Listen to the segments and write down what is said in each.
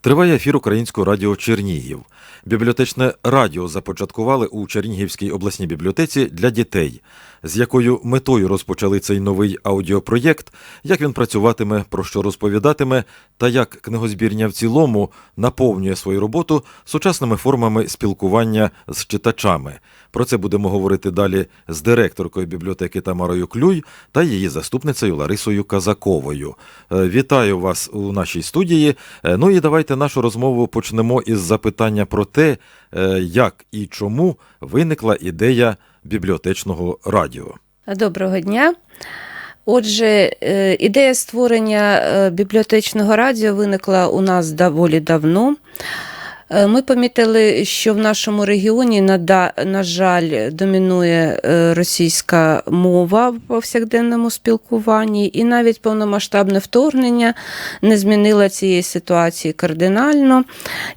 Триває ефір Українського радіо Чернігів. Бібліотечне радіо започаткували у Чернігівській обласній бібліотеці для дітей. З якою метою розпочали цей новий аудіопроєкт, як він працюватиме, про що розповідатиме, та як книгозбірня в цілому наповнює свою роботу сучасними формами спілкування з читачами. Про це будемо говорити далі з директоркою бібліотеки Тамарою Клюй та її заступницею Ларисою Казаковою. Е, Вітаю вас у нашій студії. Е, Ну і давайте нашу розмову почнемо із запитання про те, е, як і чому виникла ідея бібліотечного радіо. Доброго дня. Отже, е, ідея створення е, бібліотечного радіо виникла у нас доволі давно. Е, Ми помітили, що в нашому регіоні, на, жаль, домінує е, російська мова в повсякденному спілкуванні, і навіть повномасштабне вторгнення не змінило цієї ситуації кардинально.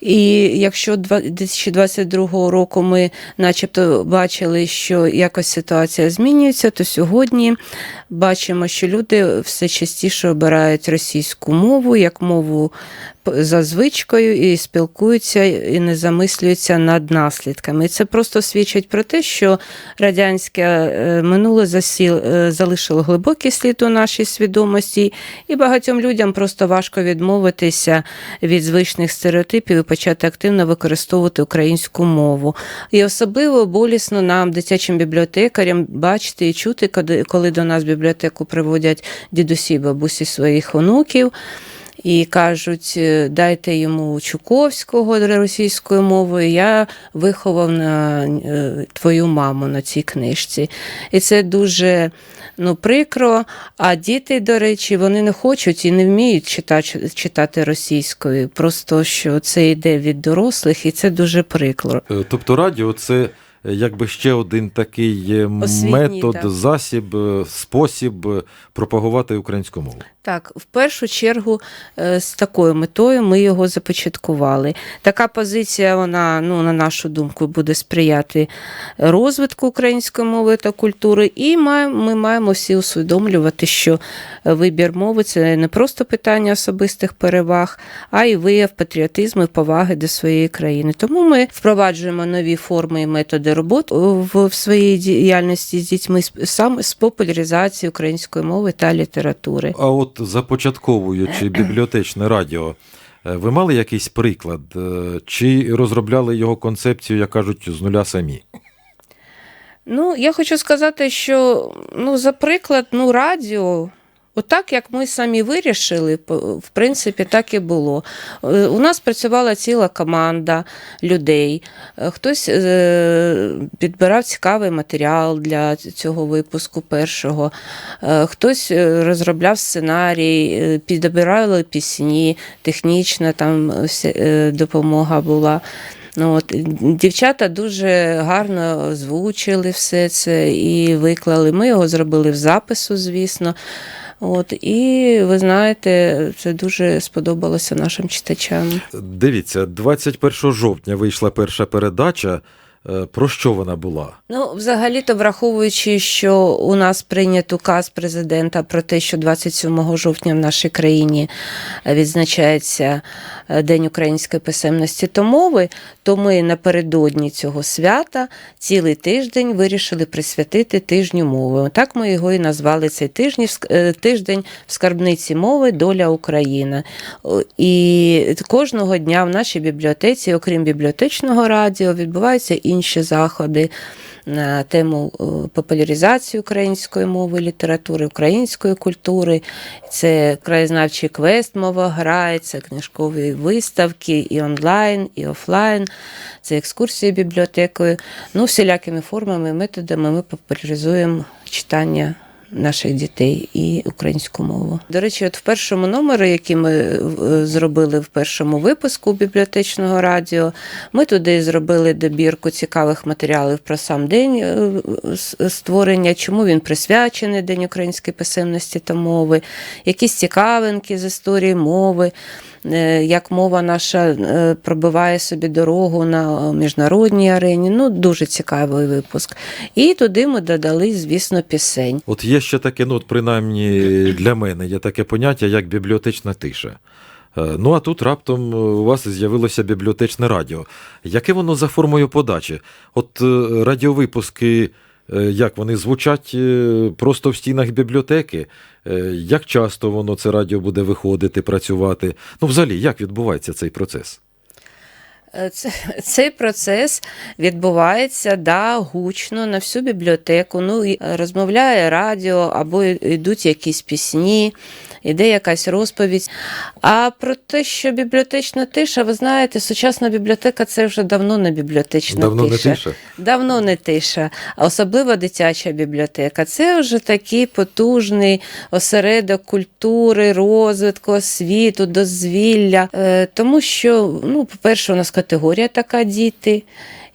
І якщо 2022 року ми начебто бачили, що якось ситуація змінюється, то сьогодні бачимо, що люди все частіше обирають російську мову як мову за звичкою і спілкуються і не замислюються над наслідками. І це просто свідчить про те, що радянське е, минуле засіл, е, залишило глибокий слід у нашій свідомості, і багатьом людям просто важко відмовитися від звичних стереотипів і почати активно використовувати українську мову. І особливо болісно нам, дитячим бібліотекарям, бачити і чути, коли- до нас в бібліотеку приводять дідусі, бабусі своїх онуків. І кажуть, е, дайте йому Чуковського російською мовою. Я виховав на е, твою маму на цій книжці. І це дуже ну, прикро. А діти, до речі, вони не хочуть і не вміють читати, читати російською. Просто що це йде від дорослих, і це дуже прикро. Е, Тобто радіо це якби ще один такий Освітній, метод, так. засіб, спосіб пропагувати українську мову. Так, в першу чергу е, з такою метою ми його започаткували. Така позиція, вона, ну, на нашу думку, буде сприяти розвитку української мови та культури. І ми маємо всі усвідомлювати, що вибір мови це не просто питання особистих переваг, а й вияв патріотизму і поваги до своєї країни. Тому ми впроваджуємо нові форми і методи роботи в, в своїй діяльності з дітьми саме з популяризації української мови та літератури. А от започатковуючи бібліотечне радіо, е, ви мали якийсь приклад? е, Чи розробляли його концепцію, як кажуть, з нуля самі? Ну, я хочу сказати, що ну, за приклад, ну, радіо. Отак, як ми самі вирішили, в принципі, так і було. Е, У нас працювала ціла команда людей. Е, Хтось е, підбирав цікавий матеріал для цього випуску першого, хтось розробляв сценарій, підбирали пісні, технічна там допомога була. Ну, от, дівчата дуже гарно озвучили все це і виклали. Ми його зробили в запису, звісно. От, і ви знаєте, це дуже сподобалося нашим читачам. Дивіться, 21 жовтня вийшла перша передача. Е, Про що вона була? Ну, взагалі-то, враховуючи, що у нас прийнят указ президента про те, що 27 жовтня в нашій країні відзначається е, День української писемності та мови, то ми напередодні цього свята цілий тиждень вирішили присвятити тижню мови. Так ми його і назвали цей тиждень, тиждень в скарбниці мови Доля України. І кожного дня в нашій бібліотеці, окрім бібліотечного радіо, відбуваються інші заходи на тему е, популяризації української мови, літератури, української культури. Це краєзнавчий квест мова грає, це книжкові виставки і онлайн, і офлайн, це екскурсії бібліотекою. Ну, всілякими формами методами ми популяризуємо читання наших дітей і українську мову. До речі, от в першому номері, який ми е, зробили в першому випуску бібліотечного радіо, ми туди зробили добірку цікавих матеріалів про сам день е, створення, чому він присвячений День української писемності та мови, якісь цікавинки з історії мови. Е, Як мова наша е, пробиває собі дорогу на міжнародній арені. Ну, дуже цікавий випуск. І туди ми додали, звісно, пісень. От є ще таке, ну, от принаймні для мене є таке поняття, як бібліотечна тиша. Е, Ну а тут раптом е, у вас з'явилося бібліотечне радіо. Яке воно за формою подачі? От е, радіовипуски, е, як вони звучать е, просто в стінах бібліотеки? Е, Як часто воно це радіо буде виходити, працювати? Ну, взагалі, як відбувається цей процес? Е, цей процес відбувається да, гучно на всю бібліотеку. Ну, і е, розмовляє радіо, або йдуть якісь пісні, іде якась розповідь. А про те, що бібліотечна тиша, ви знаєте, сучасна бібліотека це вже давно не бібліотечна Давно не тиша. тиша? Давно не тиша, а особливо дитяча бібліотека. Це вже такий потужний осередок культури, розвитку, освіту, дозвілля. Е, Тому що, ну, по-перше, у нас категорія така діти.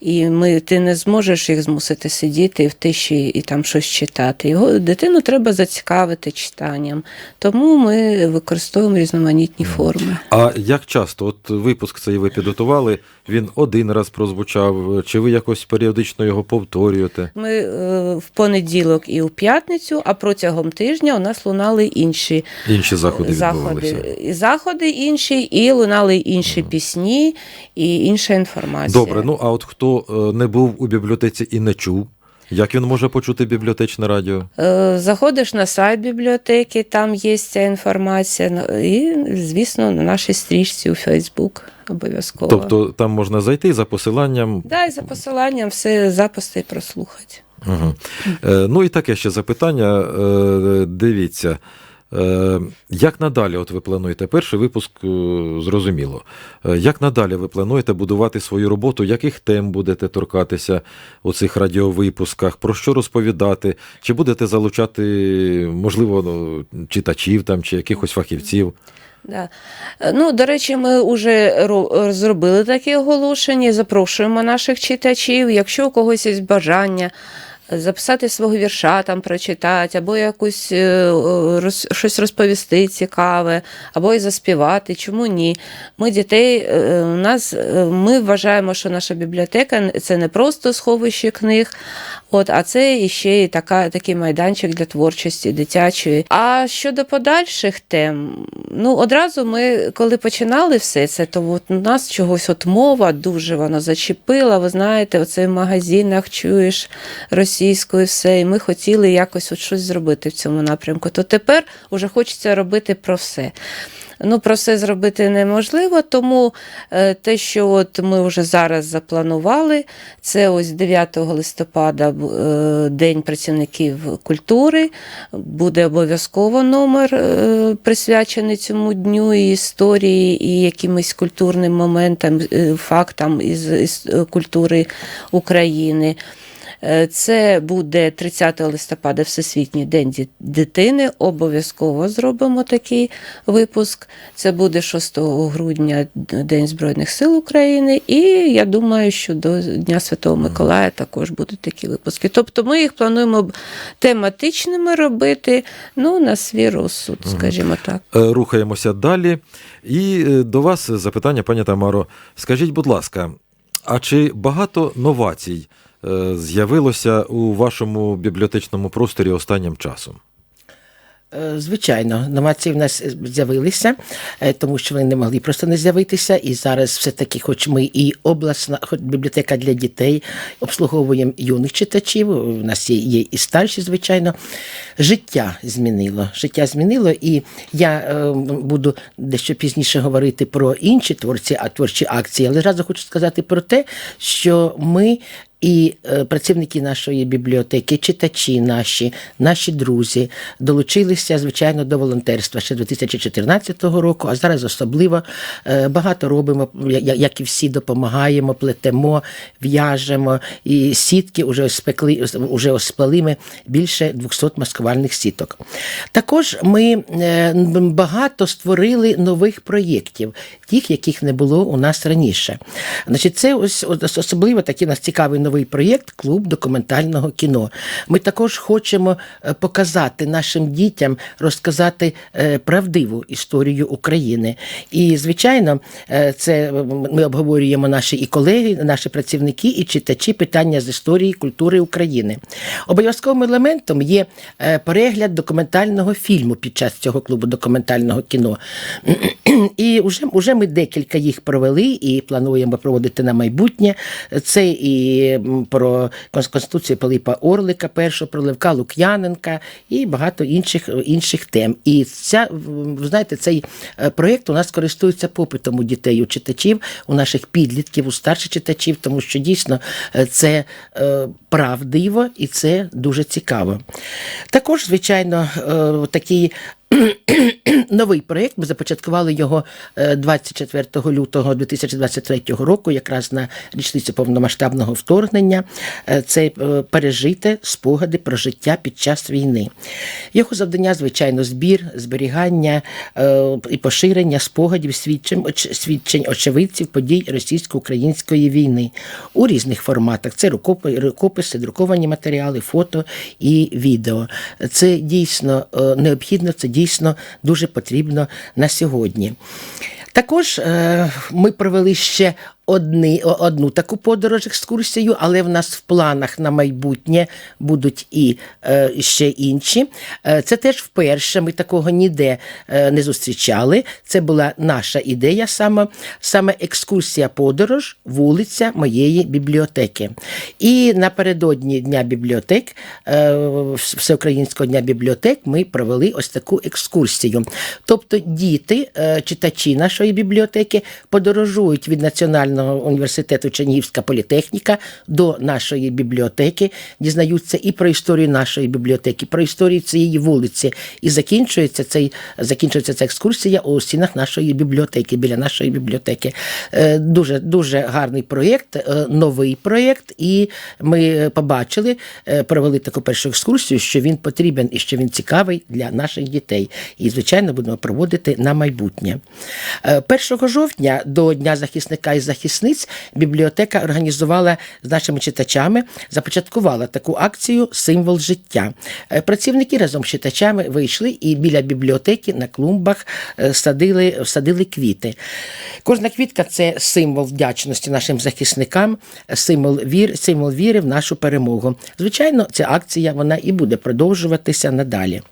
І ми, ти не зможеш їх змусити сидіти в тиші і там щось читати. Його дитину треба зацікавити читанням. Тому ми використовуємо різноманітні форми. А як часто, от випуск цей ви підготували, він один раз прозвучав, чи ви якось періодично його повторюєте? Ми е, в понеділок і у п'ятницю, а протягом тижня у нас лунали інші Інші заходи заходи, відбувалися? і заходи інші, і лунали інші пісні, і інша інформація. Добре, ну а от хто е, не був у бібліотеці і не чув, як він може почути бібліотечне радіо? Е, Заходиш на сайт бібліотеки, там є ця інформація, ну, і, звісно, на нашій стрічці у Фейсбук обов'язково. Тобто там можна зайти за посиланням. Да, і за посиланням все записи прослухати. Угу. Ну і таке ще запитання. Дивіться. Е, як надалі, от ви плануєте перший випуск, е, зрозуміло. Е, як надалі ви плануєте будувати свою роботу? Яких тем будете торкатися у цих радіовипусках? Про що розповідати? Чи будете залучати, можливо, ну, читачів там, чи якихось фахівців? Да. Ну, до речі, ми вже ро- зробили такі оголошення, запрошуємо наших читачів. Якщо у когось є бажання записати свого вірша, там прочитати, або якусь е, роз, щось розповісти цікаве, або і заспівати, чому ні? Ми дітей, е, у нас, е, ми вважаємо, що наша бібліотека це не просто сховище книг, От, а це іще і така, такий майданчик для творчості дитячої. А щодо подальших тем, ну одразу ми, коли починали все це, то от у нас чогось от мова дуже вона зачепила. Ви знаєте, оце в магазинах чуєш російською все, і ми хотіли якось от щось зробити в цьому напрямку. То тепер уже хочеться робити про все. Ну, про все зробити неможливо, тому е, те, що от ми вже зараз запланували, це ось 9 листопада е, День працівників культури. Буде обов'язково номер е, присвячений цьому дню і історії, і якимось культурним моментам, фактам із, із культури України. Е, Це буде 30 листопада, Всесвітній день дитини. Обов'язково зробимо такий випуск. Це буде 6 грудня, День Збройних сил України. І я думаю, що до Дня Святого Миколая також будуть такі випуски. Тобто ми їх плануємо тематичними робити, ну, на свій розсуд, скажімо так. Е, Рухаємося далі. І е, до вас запитання, пані Тамаро. Скажіть, будь ласка, а чи багато новацій з'явилося у вашому бібліотечному просторі останнім часом? Е, Звичайно, новації в нас з'явилися, е, тому що вони не могли просто не з'явитися. І зараз все-таки, хоч ми і обласна, хоч бібліотека для дітей, обслуговуємо юних читачів, у нас є, є і старші, звичайно. Життя змінило. Життя змінило, і я е, буду дещо пізніше говорити про інші творці, а творчі акції, але зразу хочу сказати про те, що ми і е, працівники нашої бібліотеки, читачі наші, наші друзі долучилися, звичайно, до волонтерства ще 2014 року, а зараз особливо е, багато робимо, як і всі, допомагаємо, плетемо, в'яжемо. І сітки вже спекли, вже осплели ми більше 200 маскувальних сіток. Також ми е, багато створили нових проєктів, тих, яких не було у нас раніше. Значить, це ось особливо такий у нас цікавий новий проєкт Клуб документального кіно. Ми також хочемо е, показати нашим дітям, розказати е, правдиву історію України. І, звичайно, е, це ми обговорюємо наші і колеги, наші працівники, і читачі питання з історії культури України. Обов'язковим елементом є перегляд документального фільму під час цього клубу документального кіно. І вже, вже ми декілька їх провели і плануємо проводити на майбутнє. Це і про Конституцію Пилипа Орлика, першого про Левка Лук'яненка і багато інших, інших тем. І ця, ви знаєте, цей е, проєкт у нас користується попитом у дітей, у читачів, у наших підлітків, у старших читачів, тому що дійсно е, це е, правдиво і це дуже цікаво. Також, звичайно, такий новий проєкт. Ми започаткували його е, 24 лютого 2023 року, якраз на річницю повномасштабного вторгнення. Е, Це е, пережити спогади про життя під час війни. Його завдання, звичайно, збір, зберігання е, і поширення спогадів свідчень, свідчень очевидців подій російсько-української війни у різних форматах. Це рукопи- рукописи, друковані матеріали, фото і відео. Це дійсно е, необхідно, це дійсно дуже потрібно на сьогодні. Також е, ми провели ще одни, одну таку подорож екскурсію, але в нас в планах на майбутнє будуть і е, ще інші. Е, це теж вперше. Ми такого ніде е, не зустрічали. Це була наша ідея, саме, саме екскурсія подорож, вулиця моєї бібліотеки. І напередодні Дня бібліотек, е, Всеукраїнського дня бібліотек, ми провели ось таку екскурсію. Тобто діти, е, читачі нашої бібліотеки подорожують від Національного університету Чернігівська політехніка до нашої бібліотеки, дізнаються і про історію нашої бібліотеки, про історію цієї вулиці. І закінчується цей закінчується ця екскурсія у стінах нашої бібліотеки, біля нашої бібліотеки. Е, Дуже дуже гарний проєкт, е, новий проєкт, і ми побачили, е, провели таку першу екскурсію, що він потрібен і що він цікавий для наших дітей. І, звичайно, будемо проводити на майбутнє. Е, 1 жовтня до Дня захисника і захисниць бібліотека організувала з нашими читачами, започаткувала таку акцію Символ життя. Е, Працівники разом з читачами вийшли і біля бібліотеки на клумбах е, садили, садили квіти. Кожна квітка це символ вдячності нашим захисникам, символ вір, символ віри в нашу перемогу. Звичайно, ця акція вона і буде продовжуватися надалі.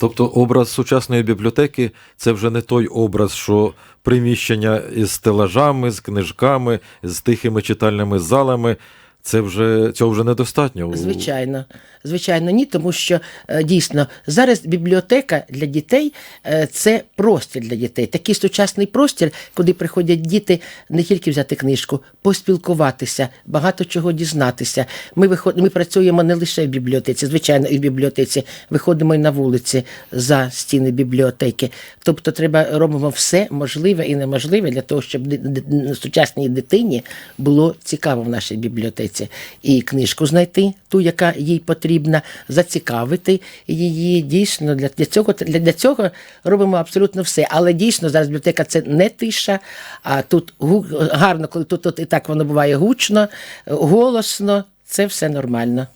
Тобто образ сучасної бібліотеки це вже не той образ, що приміщення із стелажами, з книжками, з тихими читальними залами. Це вже цього вже недостатньо. Звичайно, звичайно, ні, тому що е, дійсно зараз бібліотека для дітей е, це простір для дітей. Такий сучасний простір, куди приходять діти не тільки взяти книжку, поспілкуватися, багато чого дізнатися. Ми виход... ми працюємо не лише в бібліотеці, звичайно, і в бібліотеці виходимо і на вулиці за стіни бібліотеки. Тобто, треба робимо все можливе і неможливе для того, щоб сучасній дитині було цікаво в нашій бібліотеці. І книжку знайти, ту, яка їй потрібна, зацікавити її. Дійсно, для, для, цього, для, для цього робимо абсолютно все. Але дійсно зараз бібліотека це не тиша, а тут гарно, коли тут, тут і так воно буває гучно, голосно. Це все нормально.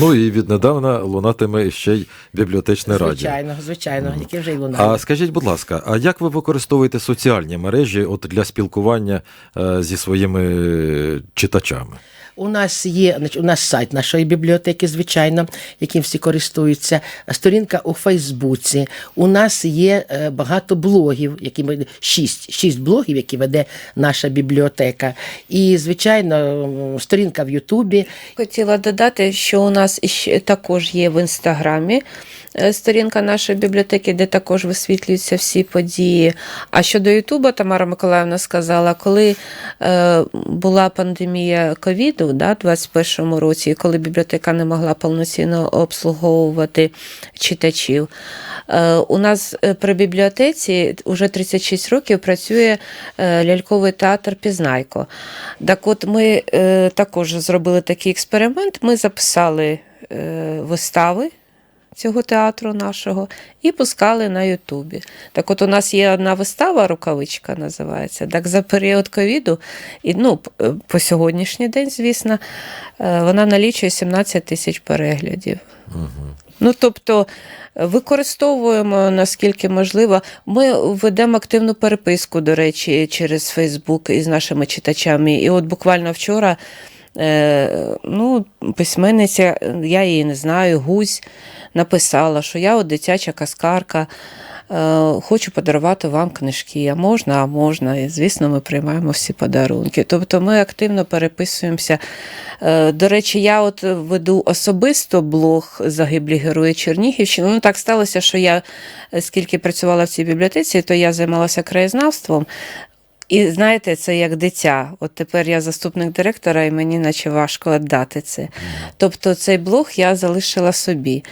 Ну і віднедавна лунатиме ще й бібліотечне радіо. Звичайно, звичайно, яке вже й лунає. А скажіть, будь ласка, а як ви використовуєте соціальні мережі от для спілкування е, зі своїми е, читачами? У нас є у нас сайт нашої бібліотеки, звичайно, яким всі користуються. Сторінка у Фейсбуці. У нас є е, багато блогів, які ми шість, шість блогів, які веде наша бібліотека. І, звичайно, сторінка в Ютубі. Хотіла додати, що у нас також є в інстаграмі сторінка нашої бібліотеки, де також висвітлюються всі події. А щодо Ютуба, Тамара Миколаївна сказала, коли е, була пандемія ковіду да, в 2021 році, коли бібліотека не могла повноцінно обслуговувати читачів. Е, У нас е, при бібліотеці вже 36 років працює е, ляльковий театр Пізнайко. Так от ми е, також зробили такий експеримент. Ми записали е, вистави цього театру нашого і пускали на Ютубі. Так от у нас є одна вистава, рукавичка називається. Так за період ковіду, і ну, е, по сьогоднішній день, звісно, е, вона налічує 17 тисяч переглядів. Ну, тобто е, використовуємо наскільки можливо. Ми ведемо активну переписку, до речі, через Фейсбук із нашими читачами. І от буквально вчора. Ну, письменниця, я її не знаю, Гусь написала, що я от дитяча казкарка. е, Хочу подарувати вам книжки. А можна, а можна. І, звісно, ми приймаємо всі подарунки. Тобто ми активно переписуємося. Е, До речі, я от веду особисто блог загиблі герої Чернігівщини. Ну так сталося, що я е, скільки працювала в цій бібліотеці, то я займалася краєзнавством. І знаєте, це як дитя. От тепер я заступник директора, і мені наче важко віддати це. Тобто цей блог я залишила собі.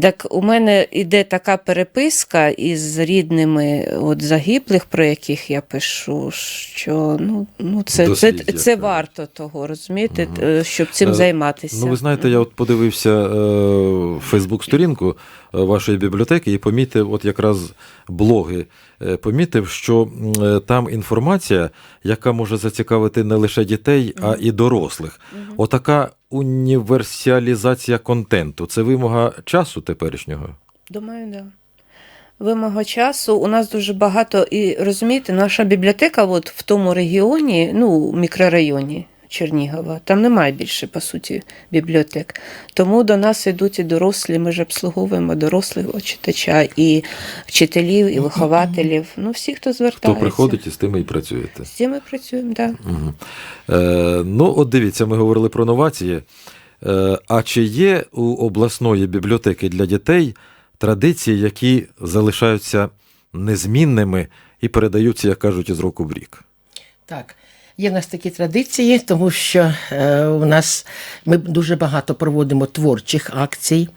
Так у мене йде така переписка із рідними от загиблих, про яких я пишу, що ну, ну це, це, Дослідження, це варто того, розумієте, е, щоб цим Е, займатися. Ну, ви знаєте, я от подивився е, Фейсбук-сторінку вашої бібліотеки і помітив, от якраз блоги, е, помітив, що е, там інформація, яка може зацікавити не лише дітей, а і дорослих. Отака універсалізація контенту це вимога часу теперішнього. Думаю, да. Вимога часу. У нас дуже багато, і розумієте, наша бібліотека от в тому регіоні, ну, мікрорайоні Чернігова, там немає більше, по суті, бібліотек. Тому до нас йдуть і дорослі, ми ж обслуговуємо дорослого читача, і вчителів, і вихователів. Ну, всі, хто звертається. Хто приходить і з тими і працюєте. З цим ми працюємо, так. Да. Угу. Е, ну, от дивіться, ми говорили про новації. Е, а чи є у обласної бібліотеки для дітей традиції, які залишаються незмінними і передаються, як кажуть, із року в рік? Так. Є в нас такі традиції, тому що е, у нас ми дуже багато проводимо творчих акцій,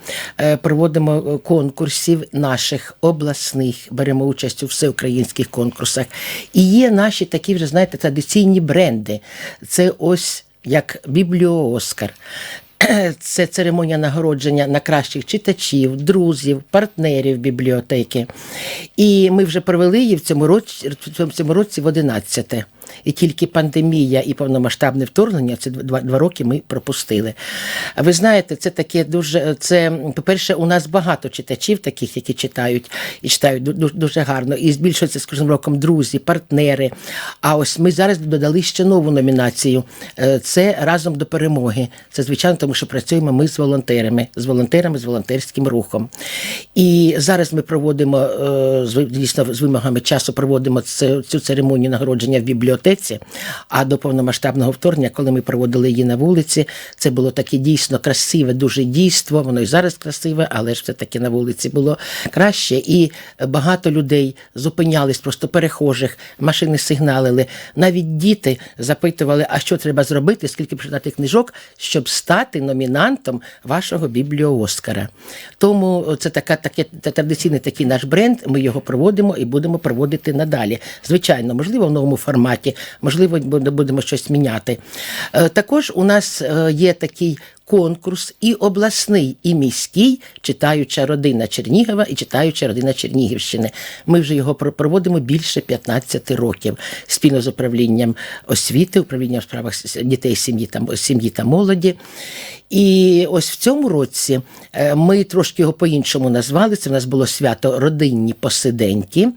е, проводимо е, конкурсів наших обласних, беремо участь у всеукраїнських конкурсах. І є наші такі вже, знаєте, традиційні бренди. Це ось як Бібліооскар. Це церемонія нагородження на кращих читачів, друзів, партнерів бібліотеки. І ми вже провели її в цьому році, в цьому році в 11 І тільки пандемія і повномасштабне вторгнення, це два, два роки ми пропустили. А ви знаєте, це таке дуже. Це, по-перше, у нас багато читачів, таких, які читають і читають дуже, дуже гарно. І збільшується з кожним роком друзі, партнери. А ось ми зараз додали ще нову номінацію. Е, Це разом до перемоги. Це звичайно, тому що працюємо ми з волонтерами, з волонтерами, з волонтерським рухом. І зараз ми проводимо е, дійсно з вимогами часу проводимо цю церемонію нагородження в бібліотеці. А до повномасштабного вторгнення, коли ми проводили її на вулиці, це було таке дійсно красиве, дуже дійство. Воно і зараз красиве, але ж все таки на вулиці було краще. І багато людей зупинялись, просто перехожих, машини сигналили. Навіть діти запитували, а що треба зробити, скільки прочитати книжок, щоб стати номінантом вашого бібліооскара. Тому це така, таке та- традиційний такий наш бренд. Ми його проводимо і будемо проводити надалі. Звичайно, можливо, в новому форматі, можливо, будемо щось міняти. Е, Також у нас е, є такий. Конкурс і обласний, і міський читаюча родина Чернігова і читаюча родина Чернігівщини. Ми вже його проводимо більше 15 років спільно з управлінням освіти, управлінням справах дітей, сім'ї та сім'ї та молоді. І ось в цьому році е, ми трошки його по-іншому назвали. Це в нас було свято родинні посиденьки.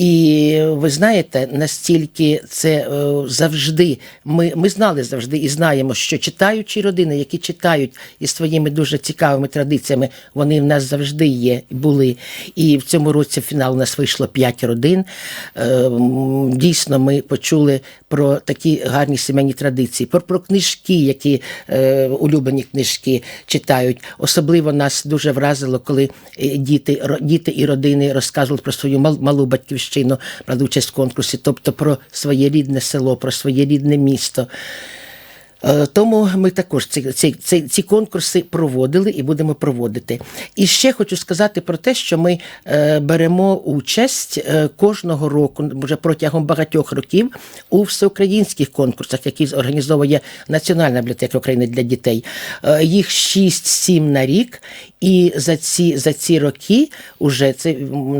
І ви знаєте, настільки це е, завжди. Ми, ми знали завжди і знаємо, що читаючі родини, які читають із своїми дуже цікавими традиціями, вони в нас завжди є, були. І в цьому році в фінал у нас вийшло 5 родин. Е, Дійсно, ми почули про такі гарні сімейні традиції, про, про книжки, які е, улюблені книжки читають. Особливо нас дуже вразило, коли діти, діти і родини розказували про свою малу батьківщину, брали участь в конкурсі, тобто про своє рідне село, про своє рідне місто. Е, Тому ми також ці, ці, ці, ці конкурси проводили і будемо проводити. І ще хочу сказати про те, що ми е, беремо участь е, кожного року, вже протягом багатьох років, у всеукраїнських конкурсах, які організовує Національна бібліотека України для дітей. Е, їх 6-7 на рік. І за ці, за ці роки, уже це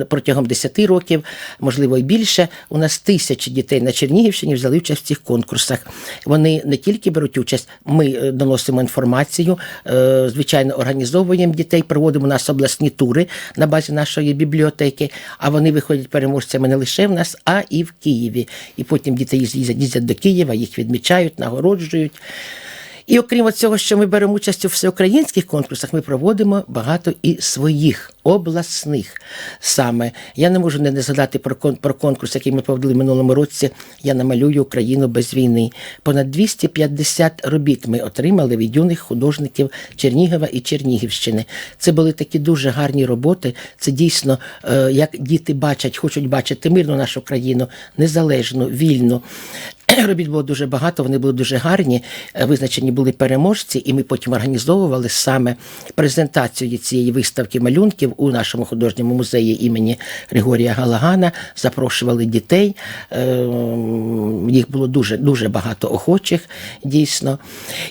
протягом 10 років, можливо і більше, у нас тисячі дітей на Чернігівщині взяли участь в цих конкурсах. Вони не тільки беруть участь, ми е, доносимо інформацію, е, звичайно, організовуємо дітей, проводимо у нас обласні тури на базі нашої бібліотеки, а вони виходять переможцями не лише в нас, а і в Києві. І потім діти їздять, до Києва, їх відмічають, нагороджують. І окрім цього, що ми беремо участь у всеукраїнських конкурсах, ми проводимо багато і своїх обласних саме. Я не можу не, згадати про, про конкурс, який ми проводили минулому році. Я намалюю Україну без війни. Понад 250 робіт ми отримали від юних художників Чернігова і Чернігівщини. Це були такі дуже гарні роботи. Це дійсно, е, як діти бачать, хочуть бачити мирну нашу країну, незалежну, вільну. Робіт було дуже багато, вони були дуже гарні. е, Визначені були переможці, і ми потім організовували саме презентацію цієї виставки малюнків у нашому художньому музеї імені Григорія Галагана. Запрошували дітей. Е, Їх було дуже дуже багато охочих, дійсно.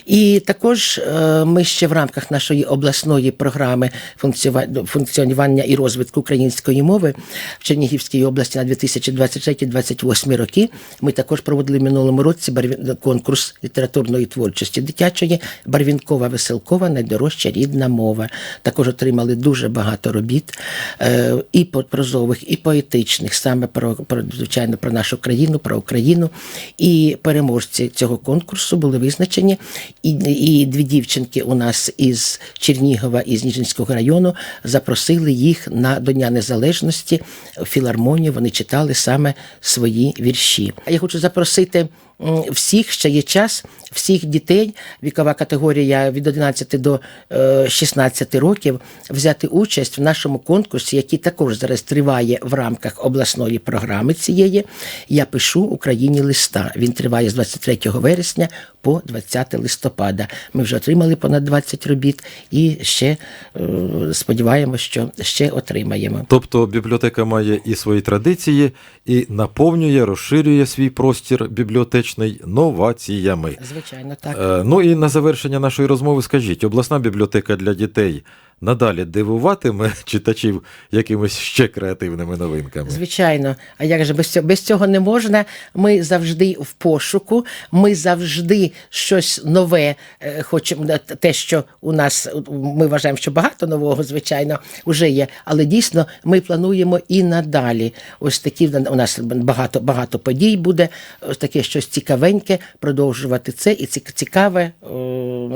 І також е, ми ще в рамках нашої обласної програми функціонування і розвитку української мови в Чернігівській області на 2023-2028 роки. Ми також проводили минулому році конкурс літературної творчості дитячої барвінкова веселкова найдорожча рідна мова. Також отримали дуже багато робіт е, і прозових, і поетичних, саме про, про звичайно про нашу країну, про Україну. І переможці цього конкурсу були визначені. І, і дві дівчинки у нас із Чернігова із Ніжинського району запросили їх на до Дня Незалежності в філармонію. Вони читали саме свої вірші. Я хочу запросити всіх, ще є час, всіх дітей, вікова категорія від 11 до е, 16 років, взяти участь в нашому конкурсі, який також зараз триває в рамках обласної програми цієї. Я пишу Україні листа. Він триває з 23 вересня по 20 листопада. Ми вже отримали понад 20 робіт і ще е, сподіваємося, що ще отримаємо. Тобто бібліотека має і свої традиції, і наповнює, розширює свій простір бібліотечний новаціями. Звичайно, так. Е, Ну і на завершення нашої розмови скажіть, обласна бібліотека для дітей надалі дивуватиме читачів якимись ще креативними новинками. Звичайно, а як же без цього, без цього не можна? Ми завжди в пошуку, ми завжди щось нове е, хочемо. е, Те, що у нас ми вважаємо, що багато нового, звичайно, вже є. Але дійсно ми плануємо і надалі. Ось такі у нас багато багато подій буде. Ось таке щось цікавеньке, продовжувати це і цік- цікаве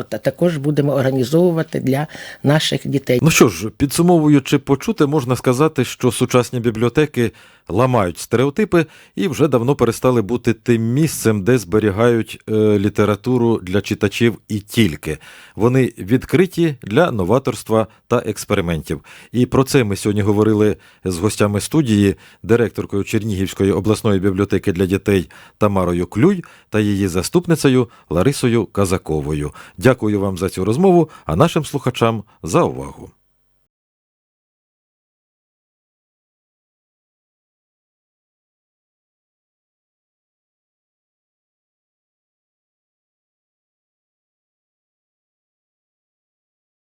та- також будемо організовувати для наших. Ну що ж, підсумовуючи почуте, можна сказати, що сучасні бібліотеки ламають стереотипи і вже давно перестали бути тим місцем, де зберігають е, літературу для читачів і тільки. Вони відкриті для новаторства та експериментів. І про це ми сьогодні говорили з гостями студії, директоркою Чернігівської обласної бібліотеки для дітей Тамарою Клюй та її заступницею Ларисою Казаковою. Дякую вам за цю розмову, а нашим слухачам за увагу.